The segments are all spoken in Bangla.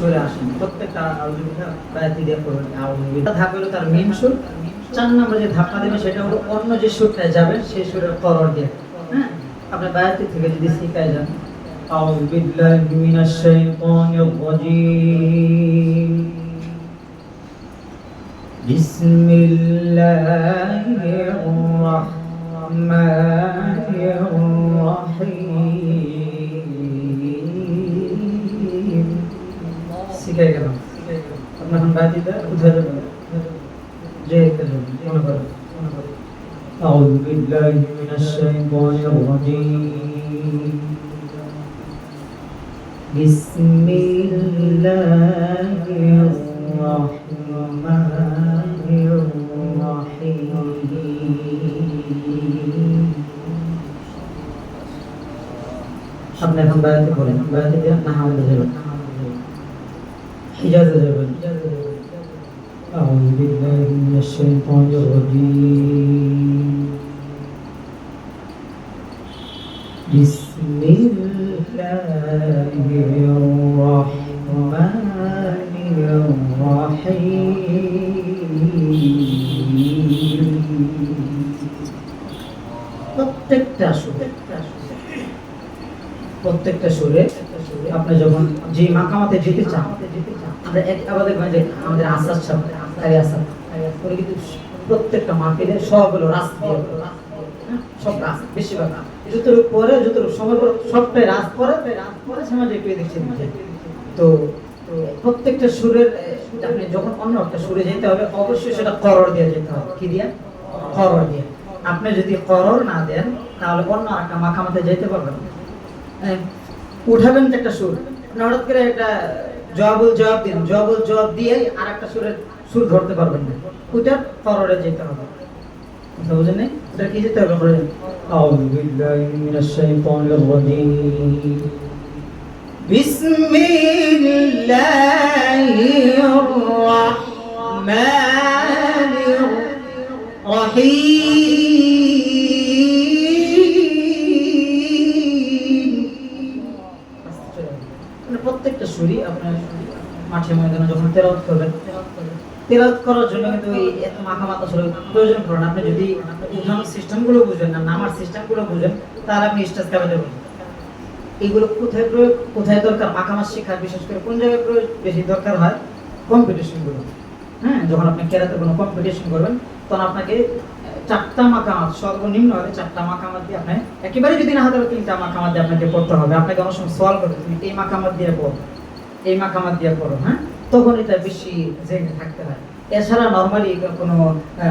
সুরে আসেন প্রত্যেকটা আউজুবিল্লাহ বায়াতি দিয়ে করবেন আউজুবিল্লাহ ধাপ হলো তার মেন সুর চার নম্বর যে ধাপটা দেবে সেটা হলো অন্য যে সুরটায় যাবে সেই সুরের করর দিয়ে হ্যাঁ আপনার বায়াতি থেকে যদি শিখায় যান أعوذ بالله من الشيطان الرجيم بسم الله الرحمن শিখে গেলাম আপনার এখন বাদিটা কোথায় যাবেন যে মনে করেন মনে করেন أعوذ بالله من الشيطان الرجيم بسم الله الرحمن الرحيم আপনি এখন বেড়াতে করেন বেড়াতে যান না আমাদের যাবেন হিজাজে যাবেন أعوذ بالله من الشيطان الرجيم بسم الله الرحمن الرحيم প্রত্যেকটা সুরে প্রত্যেকটা সুরে আপনি যখন যে মাকামাতে যেতে চান আমরা এক দেখবেন আমাদের আসাদ সাহেব কারি আসাদ করে কিন্তু প্রত্যেকটা মাহফিলে সব হলো রাস দিয়ে হ্যাঁ, সব রাস বেশিরভাগ। যতটুকু পরে যতটুকু সময় পরে সবটাই রাস পরে রাস পরে সমাজে পেয়ে দেখছি। তো প্রত্যেকটা সুরের আপনি যখন অন্য একটা সুরে যেতে হবে অবশ্যই সেটা করর দিয়ে যেতে হবে। কি দিয়ে? করর দিয়ে। আপনি যদি করর না দেন তাহলে অন্য একটা মাখামাতে যেতে পারবেন না। এই, উঠাবেন তো একটা সুর আপনি হঠাৎ করে একটা জবাবুল জবাব দিন জবাবুল জবাব দিয়ে আর একটা সুরের সুর ধরতে পারবেন না ওইটা কররে যেতে হবে কথা বুঝেন নাই? ওটা কি যেতে হবে করে أعوذ بالله من الشيطان الرجيم بسم الله الرحمن الرحيم সুরই আপনার মাঠে ময়দানে যখন তেরাওয়াত করবেন। তেরাওয়াত করার জন্য কিন্তু এই এত মাথা মাথা আসলে প্রয়োজন পড়ে না। আপনি যদি উঠানোর সিস্টেমগুলো বুঝেন না নামার সিস্টেমগুলো বুঝেন তাহলে আপনি স্টেজ কাটাতে পারবেন এইগুলো কোথায় প্রয়োগ কোথায় দরকার? মাখামাস শেখার বিশেষ করে কোন জায়গায় প্রয়োগ বেশি দরকার হয়? কম্পিটিশনগুলো হ্যাঁ যখন আপনি কেরাতে কোনো কম্পিটিশন করবেন তখন আপনাকে চারটা মাকামাত সর্বনিম্ন হলে চারটা মাকামাত দিয়ে আপনি একেবারে যদি না হতে তিনটা মাকামাত দিয়ে আপনাকে পড়তে হবে। আপনাকে অনেক সময় সওয়াল করবে তুমি এই মাকামাত দিয়ে পড়ো। এই মাকামাত দিয়ে পড়ো হ্যাঁ? তখন এটা বেশি জেগে থাকতে হয়। এছাড়া নর্মালি কোনো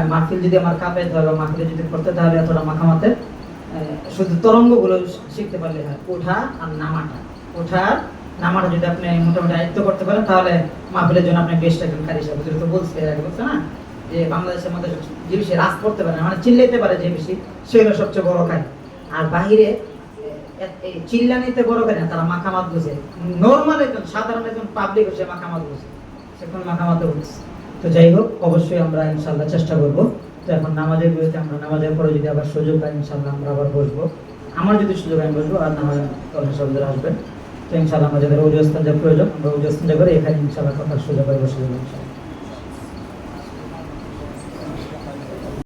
মাহফিল যদি আমার কাপে বা মাহফিলে যদি পড়তে তাহলে এতটা আহ, শুধু তরঙ্গগুলো শিখতে পারলে হয়। ওঠা আর নামাটা। ওঠার নামাটা যদি আপনি মোটামুটি আয়ত্ত করতে পারেন তাহলে মাহফিলের জন্য আপনি বেস্ট একজন কারি হুজুর তো বলছে আগে বলছে না যে বাংলাদেশের মধ্যে যে বেশি রাজ করতে পারে মানে চিল্লাইতে পারে যে বেশি সেগুলো সবচেয়ে বড় কাজ আর বাহিরে চিল্লানিতে বড় কাজ না, তারা মাখামাত বুঝে। নর্মাল একজন, সাধারণ একজন পাবলিক সে মাখামাত বুঝে। সে কোন মাখামাতে বুঝছে তো যাই হোক, অবশ্যই আমরা ইনশাল্লাহ চেষ্টা করব। তো এখন নামাজের বিরুদ্ধে আমরা নামাজের পরে যদি আবার সুযোগ পাই ইনশাল্লাহ আমরা আবার বসবো। আমার যদি সুযোগ আমি বসবো, আর না হয় আসবেন। তো ইনশাল্লাহ আমাদের ওজস্তান যা প্রয়োজন, আমরা ওজস্তান যা করে এখানে ইনশাল্লাহ কথা সুযোগ পাই, বসে যাব ইনশাল্লাহ